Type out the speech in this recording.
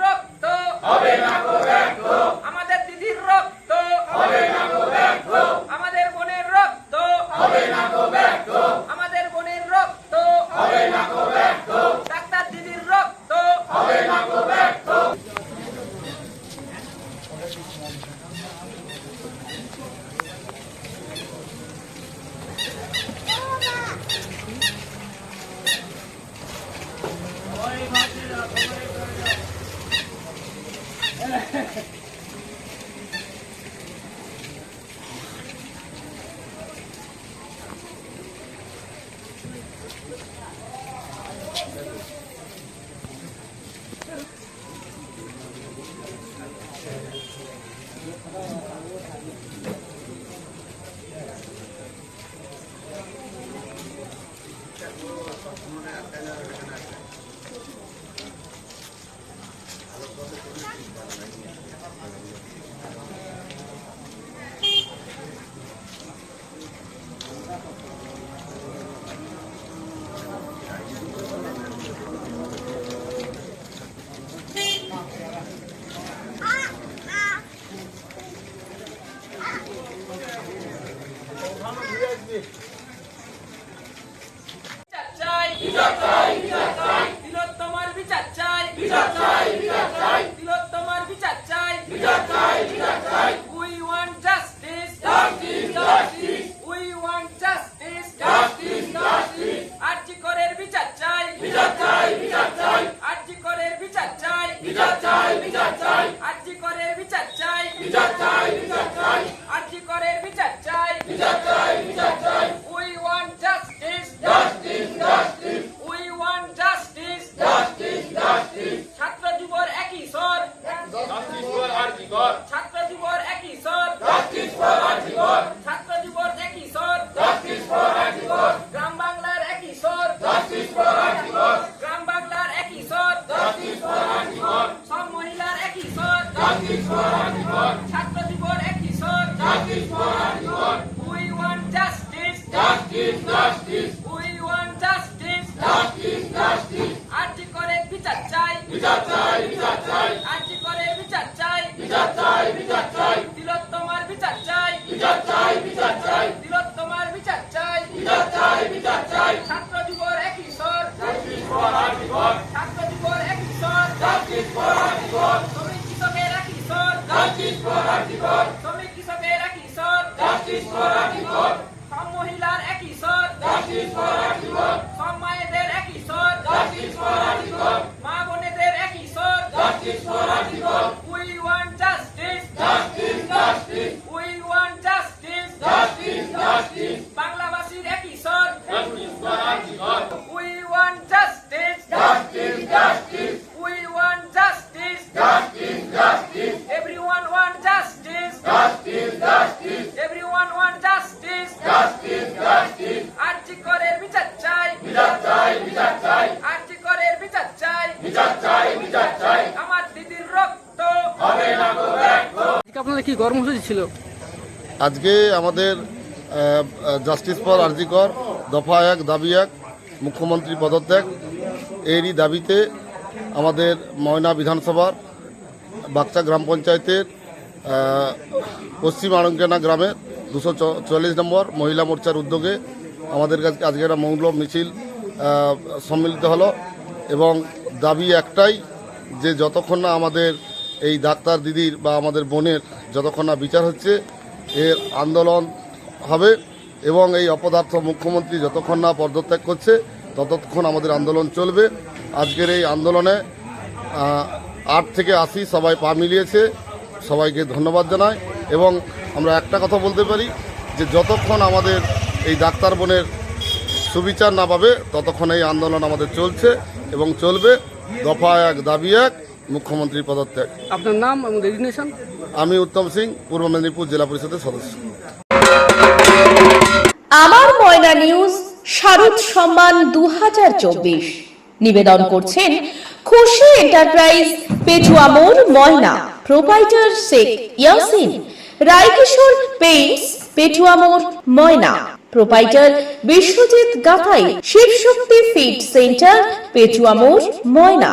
রক্ত হবে না বিচার চাই বিচার চাই তিলোত্তমার বিচার চাই বিচার চাই বিচার চাই তিলোত্তমার বিচার চাই বিচার চাই বিচার চাই we want justice justice justice we want justice justice justice R G করের বিচার চাই বিচার চাই বিচার চাই আরজি করের বিচার চাই বিচার চাই বিচার চাই আরজি করের বিচার চাই বিচার চাই বিচার চাই বিচার চাই। আরজি করে বিচার চাই। বিচার চাই বিচার চাই। তিলোত্তমার বিচার চাই। বিচার চাই বিচার চাই। তিলোত্তমার বিচার চাই। বিচার চাই বিচার চাই। ছাত্র যুবর একই স্বর। জাস্টিস ফর আরজিকর ছাত্র যুবর একই স্বর। জাস্টিস ফর আরজিকর শ্রমিক কৃষকের একই স্বর। জাস্টিস ফর আরজিকর শ্রমিক কৃষকের একই স্বর। জাস্টিস ফর আরজিকর সব মহিলার একই স্বর জাস্টিস ফর আরজিকর সব মায়েদের একই স্বর জাস্টিস ফর আরজিকর মা বোনেদের একই স্বর জাস্টিস ফর আপনাদের কি কর্মসূচি ছিল? আজকে আমাদের জাস্টিস ফর আরজিকর দফা এক, দাবি এক, মুখ্যমন্ত্রী পদত্যাগ, এরই দাবিতে আমাদের ময়না বিধানসভার বাগচা গ্রাম পঞ্চায়েতের পশ্চিম আড়ঙ্কেনা গ্রামের দুশো চল্লিশ নম্বর মহিলা মোর্চার উদ্যোগে আমাদের কাছে আজকে একটা মৌল মিছিল সম্মিলিত হলো এবং দাবি একটাই যে যতক্ষণ না আমাদের এই ডাক্তার দিদির বা আমাদের বোনের যতক্ষণ না বিচার হচ্ছে, এর আন্দোলন হবে এবং এই অপদার্থ মুখ্যমন্ত্রী যতক্ষণ না পদত্যাগ করছে, ততক্ষণ আমাদের আন্দোলন চলবে। আজকের এই আন্দোলনে আট থেকে আশি সবাই পা মিলিয়েছে। সবাইকে ধন্যবাদ জানাই এবং আমরা একটা কথা বলতে পারি যে যতক্ষণ আমাদের এই ডাক্তার বোনের সুবিচার না পাবে, ততক্ষণ এই আন্দোলন আমাদের চলছে এবং চলবে। দফা এক, দাবি এক মুখ্যমন্ত্রীর পদত্যাগ। আপনার নাম এবং রেজিগনেশন আমি উত্তম সিং পূর্ব মেদিনীপুর জেলা পরিষদের সদস্য। আমার ময়না নিউজ শারদ সম্মান দু নিবেদন করছেন খুশি এন্টারপ্রাইজ পেটুয়ামোর Moyna proprietor Sheikh Yasin রায়কিশোর paints পেটুয়ামোর Moyna proprietor Biswajit Gathai Shivshakti feed centre পেটুয়ামোর Moyna.